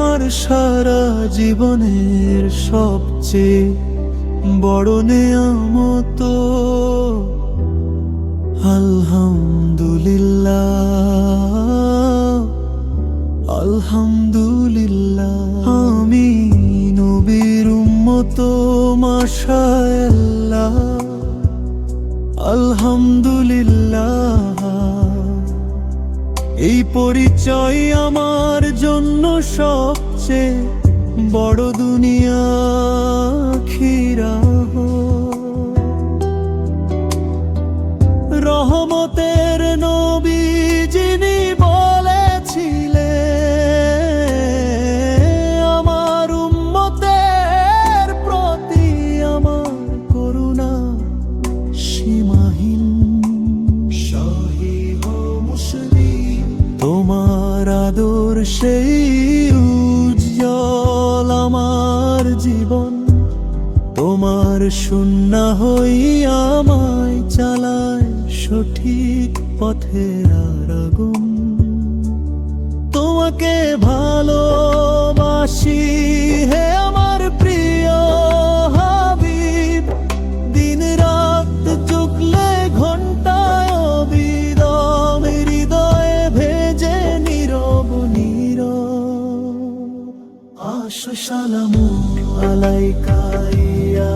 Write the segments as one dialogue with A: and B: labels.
A: আমার সারা জীবনের সবচেয়ে বড় নেয়ামতো। আলহামদুলিল্লাহ আলহামদুলিল্লাহ আমি নবীর উম্মত মাশাআল্লাহ আলহামদুলিল্লাহ। এই পরিচয় আমার জন্য সবচেয়ে বড় দুনিয়া। সঠিক পথের আগুন তোমাকে ভালোবাসি হে আমার প্রিয় হাবিব। দিন রাত চুকলে ঘন্টায় বিদম হৃদয়ে ভেজে নীরব নীরব। আশু সালামু আলাইকা ইয়া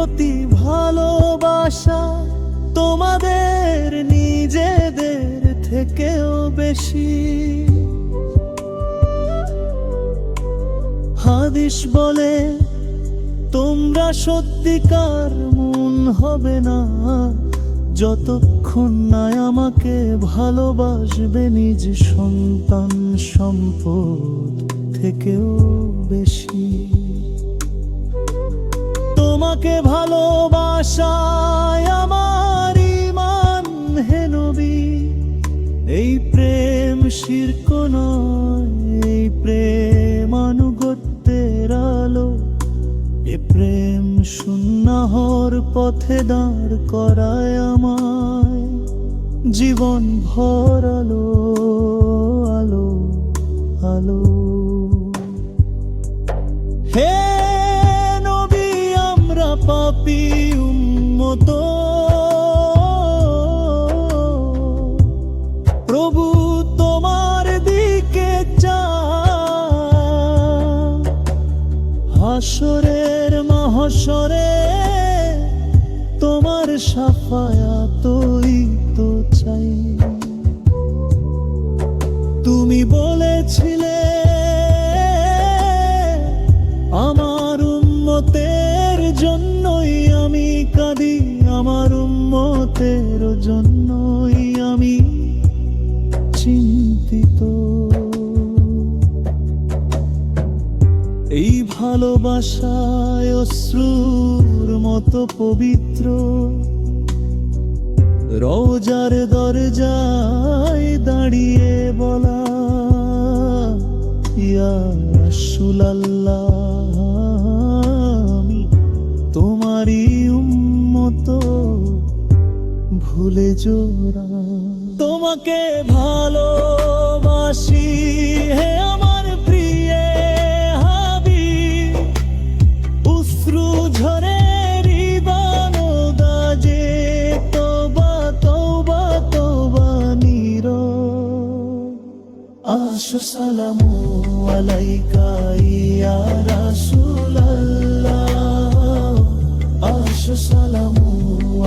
A: প্রতি ভালোবাসা তোমাদের নিজেদের থেকেও বেশি। হাদিস বলে, তোমরা সত্যিকার মন হবে না। যতক্ষণ না আমাকে ভালোবাসবে নিজ সন্তান সম্পদ থেকেও বেশি। তোমাকে ভালোবাসায় আমার ইমান হে নবী। এই প্রেম শির্ক নয়, এই প্রেম আনুগত্যের আলো। এ প্রেম সুন্নাহর পথে দাঁড় করায় আমায়। জীবন ভর মহাসরে তোমার সাফায়া তোই তো চাই। তুমি বলেছিলে আমার উন্মতের জন্যই আমি কাঁদি, আমার উন্মতের জন্যই ভালোবাসায় অশ্রুর মতো পবিত্র। রোজার দরজায় দাঁড়িয়ে বলা, ইয়া রাসূলাল্লাহ আমি তোমারই উম্মত, ভুলে জোরা তোমাকে ভালোবাসি আলাইকা ইয়া রাসূলাল্লাহ। আশু সালামু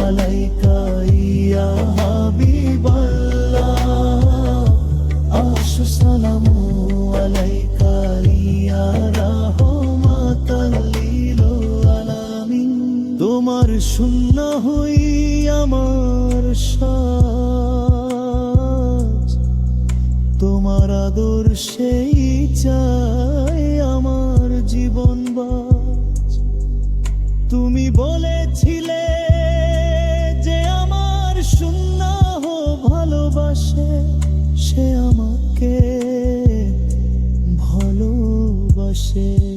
A: আলাইকা ইয়া হাবিবাল্লাহ। আশু সালামু আলাইকা তোমার শূন্য হই আমার সাজ তোমার আদর সেই চাই আমার জীবন বাজ। তুমি বলেছিলে যে আমার শূন্য ভালোবাসে, সে আমাকে ভালোবাসে।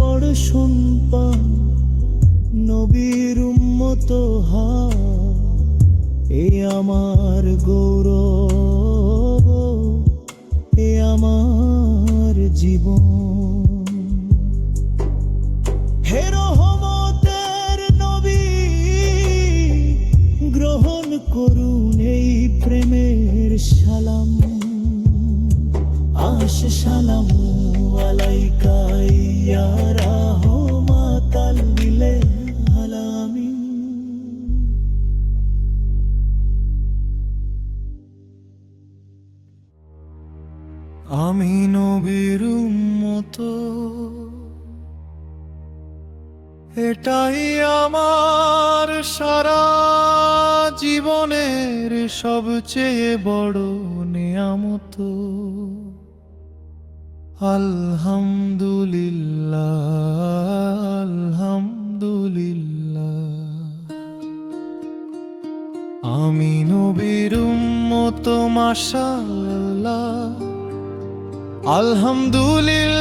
A: বড় সম্পদ নবীর উম্মত হওয়া। এ আমার গৌরব, এ আমার জীবন। হে নবী, গ্রহণ করুন এই প্রেমের সালাম। আশ সালাম। আলাইকা ইয়া রাহমাতাল লিল আলামিন আমি নবীর মতো এটাই আমার সারা জীবনের সবচেয়ে বড় নিয়ামত। আলহামদুলিল্লাহ আলহামদুলিল্লাহ আমি নবীর মতো মাশাল্লাহ আলহামদুলিল্লাহ,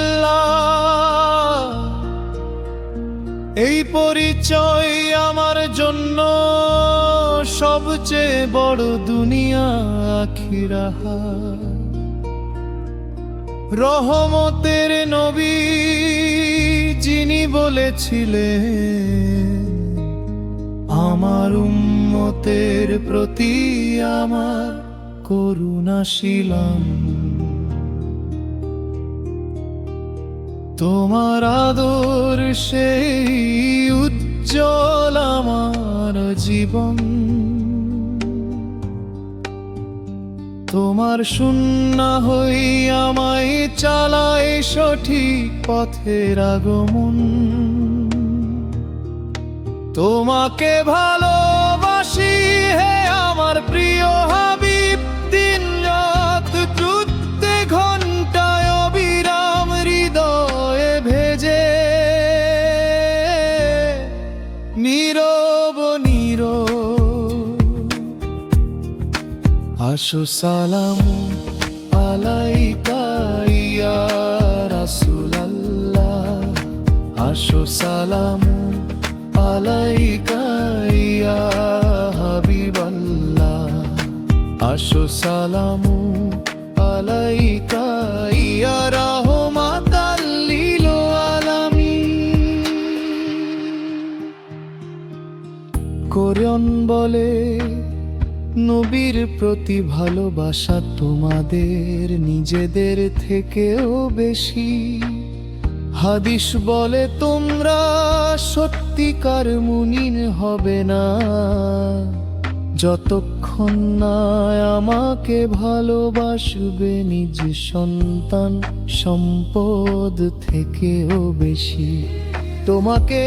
A: এই পরিচয় আমার জন্য সবচেয়ে বড় দুনিয়া আখিরাহা। রহমতের নবী যিনি বলেছিলেন, আমার উম্মতের প্রতি আমার করুণাশীলম তোমার আদর সেই উজ্জ্বল আমার জীবন। তোমার শূন্য হই আমায় চালায় সঠিক পথের আগমন। তোমাকে ভালোবাসি হে আমার প্রিয় আসো সালাম আলাইকা ইয়া রাসূলুল্লাহ। আসো সালাম আলাইকা হাবিবাল্লাহ। আসো সালাম নবীর প্রতি ভালোবাসা তোমাদের নিজেদের থেকেও বেশি। হাদিস বলে তোমরা সত্যিকার মুনিন হবে না। যতক্ষণ না আমাকে ভালোবাসবে নিজ সন্তান সম্পদ থেকেও বেশি। তোমাকে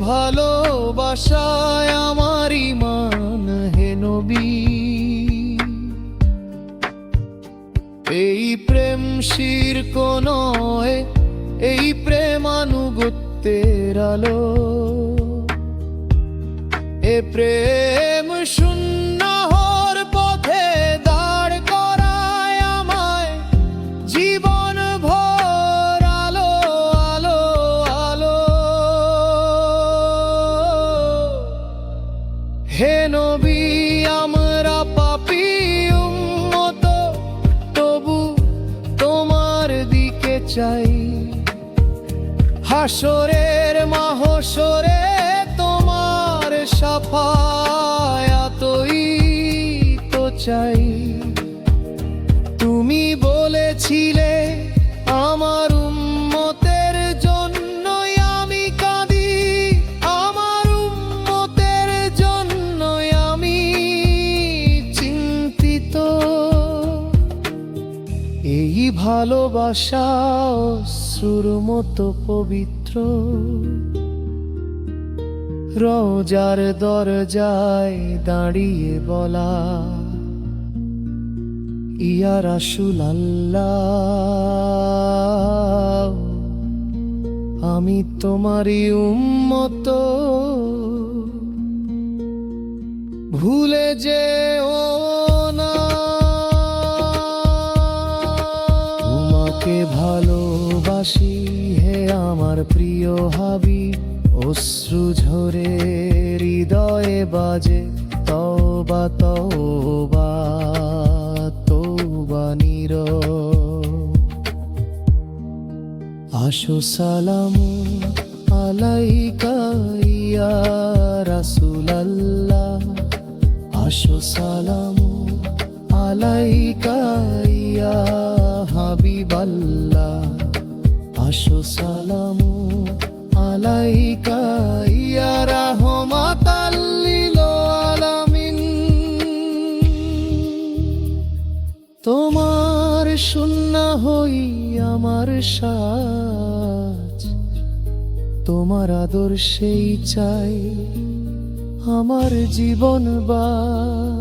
A: ভালোবাসায় আমার আলো এ প্রেম শূন্য হর পথে দাঁড় করায় আমায়। জীবন ভর আলো আলো আলো। হে নবী, আমরা পাপি উম্মত, তবু তোমার দিকে চাই। হাসরের সাফায়াতই তো চাই। তুমি বলেছিলে আমার উম্মতের জন্যই আমি কাঁদি। আমার উম্মতের জন্যই আমি চিন্তিত। এই ভালোবাসা অশ্রুর মতো পবিত্র। রোজার দরজায় দাঁড়িয়ে বলা ইয়া রাসুল আল্লাহ আমি তোমারই উম্মত। ভুলে যে ও না ভালোবাসি হে আমার প্রিয় হাবি অশ্রু ঝরে, হৃদয়ে বাজে তবা তবা তবা নীর আসো সালাম আলাইকা ইয়া রাসূলুল্লাহ। আসো সালাম আলাইকা ইয়া হাবিবাল্লাহ। আসো সালাম আলাইকা ইয়া তোমার শূন্য হই আমার সাজ তোমার আদর্শেই চাই আমার জীবন বাজ